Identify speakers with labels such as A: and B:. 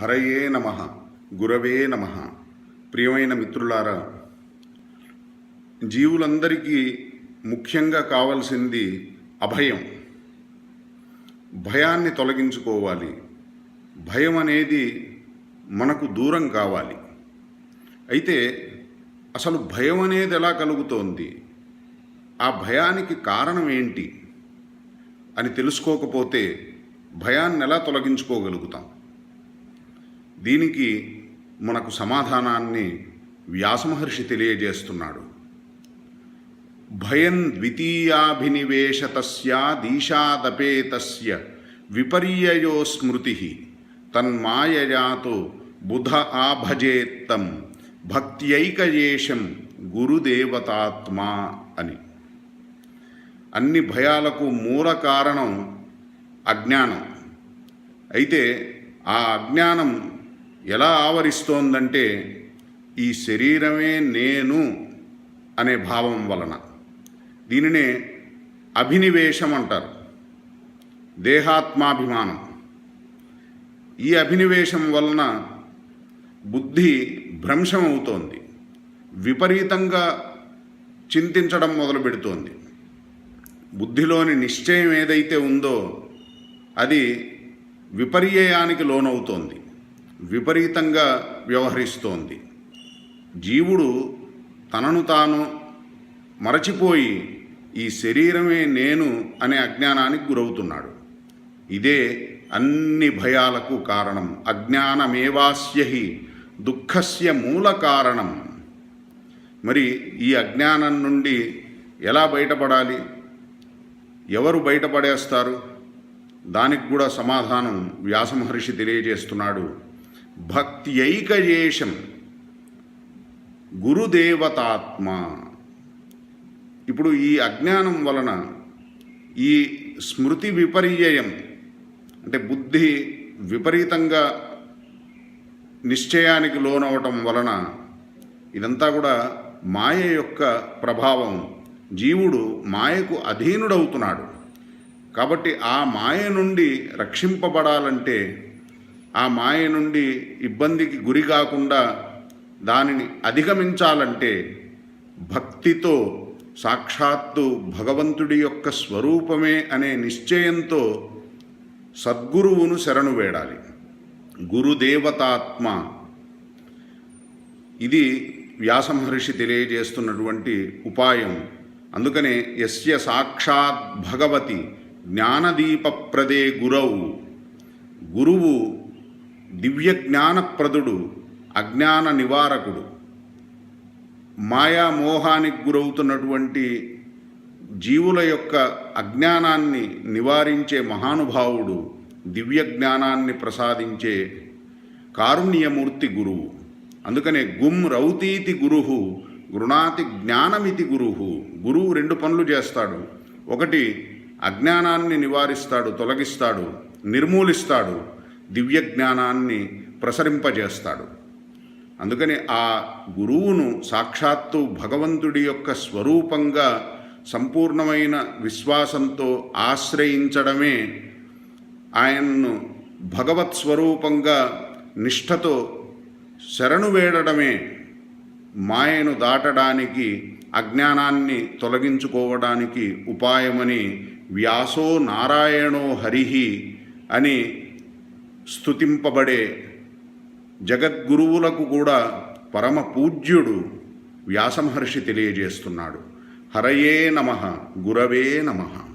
A: హరయే నమ గురవే నమ. ప్రియమైన మిత్రులారా జీవులందరికీ ముఖ్యంగా కావలసింది అభయం. భయాన్ని తొలగించుకోవాలి. భయం అనేది మనకు దూరం కావాలి. అయితే అసలు భయం అనేది ఎలా కలుగుతోంది? ఆ భయానికి కారణం ఏంటి? అని తెలుసుకోకపోతే భయాన్ని ఎలా తొలగించుకోగలుగుతాం? దీనికి మనకు సమాధానాన్ని వ్యాసమహర్షి తెలియజేస్తున్నాడు. భయం ద్వితీయాభినివేశతస్యాదీశాదపేతస్య విపర్యయో స్మృతి తన్మాయయాతో బుధ ఆభజేత్తం భక్త్యైకయేషం గురుదేవతాత్మా అని. అన్ని భయాలకు మూల కారణం అజ్ఞానం. అయితే ఆ అజ్ఞానం ఎలా ఆవరిస్తోందంటే ఈ శరీరమే నేను అనే భావం వలన. దీనినే అభినివేశం అంటారు. దేహాత్మాభిమానం. ఈ అభినివేశం వలన బుద్ధి భ్రంశం అవుతోంది విపరీతంగా చింతించడం మొదలు పెడుతోంది బుద్ధిలోని నిశ్చయం ఏదైతే ఉందో అది విపర్యయానికి లోనవుతోంది. విపరీతంగా వ్యవహరిస్తోంది. జీవుడు తనను తాను మరచిపోయి ఈ శరీరమే నేను అనే అజ్ఞానానికి గురవుతున్నాడు. ఇదే అన్ని భయాలకు కారణం. అజ్ఞానమేవాస్యహి దుఃఖస్య మూల కారణం. మరి ఈ అజ్ఞానం నుండి ఎలా బయటపడాలి? ఎవరు బయటపడేస్తారు? దానికి కూడా సమాధానం వ్యాసమహర్షి తెలియజేస్తున్నాడు. భక్త్యైకయేషం గురుదేవతాత్మ. ఇప్పుడు ఈ అజ్ఞానం వలన ఈ స్మృతి విపర్యయం అంటే బుద్ధి విపరీతంగా నిశ్చయానికి లోనవటం వలన ఇదంతా కూడా మాయ యొక్క ప్రభావం. జీవుడు మాయకు అధీనుడవుతున్నాడు. కాబట్టి ఆ మాయ నుండి రక్షింపబడాలంటే ఆ మాయ నుండి ఇబ్బందికి గురి కాకుండా దానిని అధిగమించాలంటే భక్తితో సాక్షాత్తు భగవంతుడి యొక్క స్వరూపమే అనే నిశ్చయంతో సద్గురువును శరణు వేడాలి. గురుదేవతాత్మ. ఇది వ్యాసమహర్షి తెలియజేస్తున్నటువంటి ఉపాయం. అందుకనే యస్య సాక్షాత్ భగవతి జ్ఞానదీపప్రదే గురవు. గురువు దివ్య జ్ఞానప్రదుడు అజ్ఞాన నివారకుడు మాయామోహానికి గురవుతున్నటువంటి జీవుల యొక్క అజ్ఞానాన్ని నివారించే మహానుభావుడు దివ్య జ్ఞానాన్ని ప్రసాదించే కారుణ్యమూర్తి గురువు. అందుకనే గుమ్ రౌతీతి గురుహు గృణాతి జ్ఞానమితి గురువు గురువు రెండు పనులు చేస్తాడు. ఒకటి అజ్ఞానాన్ని నివారిస్తాడు తొలగిస్తాడు నిర్మూలిస్తాడు. దివ్య జ్ఞానాన్ని ప్రసరింపజేస్తాడు. అందుకని ఆ గురువును సాక్షాత్తు భగవంతుడి యొక్క స్వరూపంగా సంపూర్ణమైన విశ్వాసంతో ఆశ్రయించడమే ఆయన్ను భగవత్ స్వరూపంగా నిష్ఠతో శరణు వేడడమే మాయను దాటడానికి అజ్ఞానాన్ని తొలగించుకోవడానికి ఉపాయమని వ్యాసో నారాయణో హరిహి అని స్తుతింపబడే జగద్గురువులకు కూడా పరమ పూజ్యుడు వ్యాసమహర్షి తెలియజేస్తున్నాడు. హరయే నమ గురవే నమః.